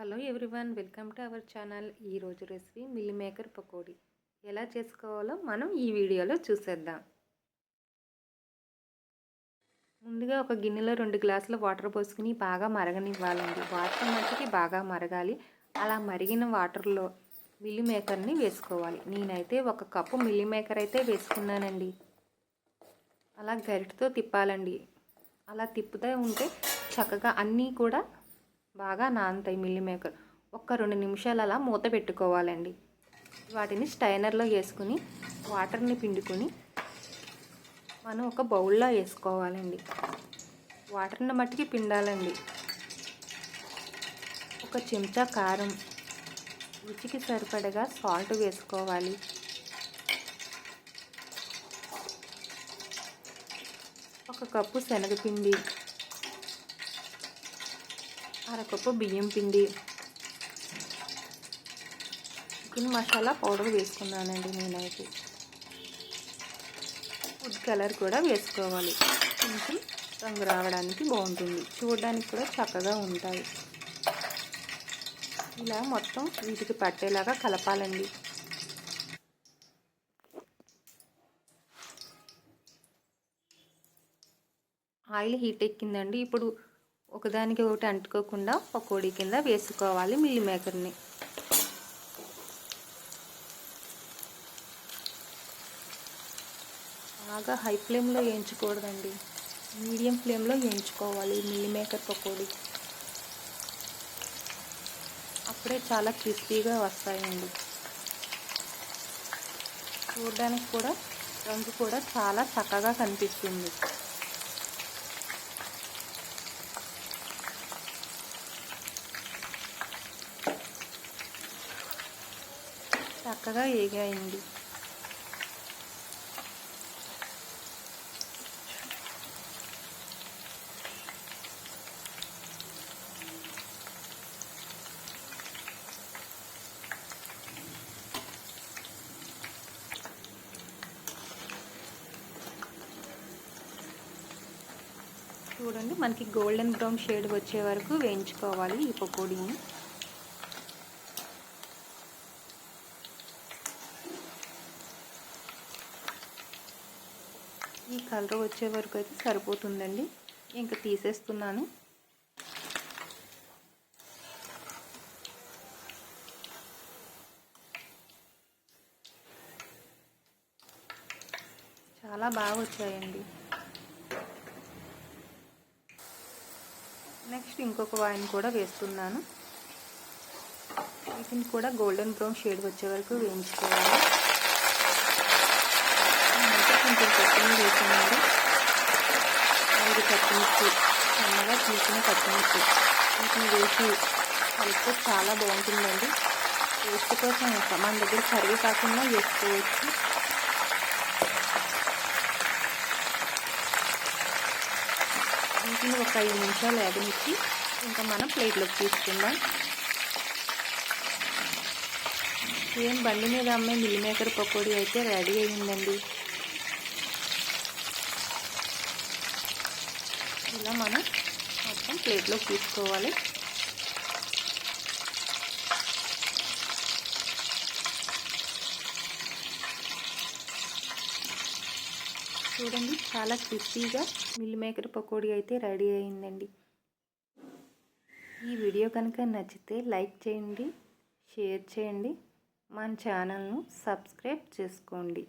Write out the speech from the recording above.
Hello everyone welcome to our channel. ఈరోజు recipe meal maker pakodi. ఎలా చేసుకోవాలో మనం ఈ వీడియోలో చూసేద్దాం. ముందుగా ఒక గిన్నెలో రెండు గ్లాసుల వాటర్ పోసుకుని బాగా మరగనివ్వాలండి. వాటర్ మట్టికి బాగా మరగాలి. అలా మరిగిన వాటర్లో మిల్లి మేకర్ని వేసుకోవాలి. నేనైతే ఒక కప్పు మిల్లి మేకర్ అయితే వేసుకున్నానండి. అలా గరిటతో తిప్పాలండి. అలా తిప్పుతూ ఉంటే చక్కగా అన్నీ కూడా బాగా నానతాయి మిల్లి మేకర్ ఒక్క రెండు నిమిషాలు అలా మూత పెట్టుకోవాలండి. వాటిని స్టైనర్లో వేసుకుని వాటర్ని పిండుకొని మనం ఒక బౌల్లో వేసుకోవాలండి. వాటర్ని మట్టికి పిండాలండి. ఒక చెంచా కారం రుచికి సరిపడగా సాల్ట్ వేసుకోవాలి. ఒక కప్పు శనగపిండి అరకప్పు బియ్యం పిండి. చికెన్ మసాలా పౌడర్ వేసుకున్నానండి నేనైతే. ఫుడ్ కలర్ కూడా వేసుకోవాలి. కొంచెం రంగు రావడానికి బాగుంటుంది. చూడడానికి కూడా చక్కగా ఉంటాయి. ఇలా మొత్తం వీటికి పట్టేలాగా కలపాలండి. ఆయిల్ హీట్ ఎక్కిందండి. ఇప్పుడు ఒకదానికి ఒకటి అంటుకోకుండా పకోడీ కింద వేసుకోవాలి మిల్లి మేకర్ని. బాగా హై ఫ్లేమ్లో వేయించకూడదండి. మీడియం ఫ్లేమ్లో వేయించుకోవాలి మిల్లి మేకర్ పకోడీ. అప్పుడే చాలా క్రిస్పీగా వస్తాయండి. చూడడానికి కూడా రంగు కూడా చాలా చక్కగా కనిపిస్తుంది. చక్కగా ఏగాయండి. చూడండి మనకి గోల్డెన్ బ్రౌన్ షేడ్ వచ్చే వరకు వేయించుకోవాలి ఈ పకోడీని. ఈ కలర్ వచ్చే వరకు అయితే సరిపోతుందండి. ఇంకా తీసేస్తున్నాను. చాలా బాగా వచ్చాయండి. నెక్స్ట్ ఇంకొక వాయిన్ కూడా వేస్తున్నాను. వీటిని కూడా గోల్డెన్ బ్రౌన్ షేడ్ వచ్చే వరకు వేయించుకోవాలి. కొంచెం పచ్చిమి ఐదు పచ్చిమిర్చి సన్నగా తీసిన పచ్చిమిర్చి వీటిని వేసి కలిపితే చాలా బాగుంటుందండి. టేస్ట్ కోసం మన దగ్గర కర్రీ కాకుండా వేసుకోవచ్చు. వీటిని ఒక ఐదు నిమిషాలు ఎగనిచ్చి ఇంకా మనం ప్లేట్లోకి తీసుకుందాం. సేమ్ బండి మీద అమ్మే మిల్ మేకర్ పకోడీ అయితే రెడీ అయ్యిందండి. ఇలా మనం? మొత్తం ప్లేట్లో తీసుకోవాలి. చూడండి చాలా క్రిస్పీగా మిల్ మేకర్ పకోడీ అయితే రెడీ అయిందండి. ఈ వీడియో కనుక నచ్చితే లైక్ చేయండి షేర్ చేయండి. మన ఛానల్ను సబ్స్క్రైబ్ చేసుకోండి.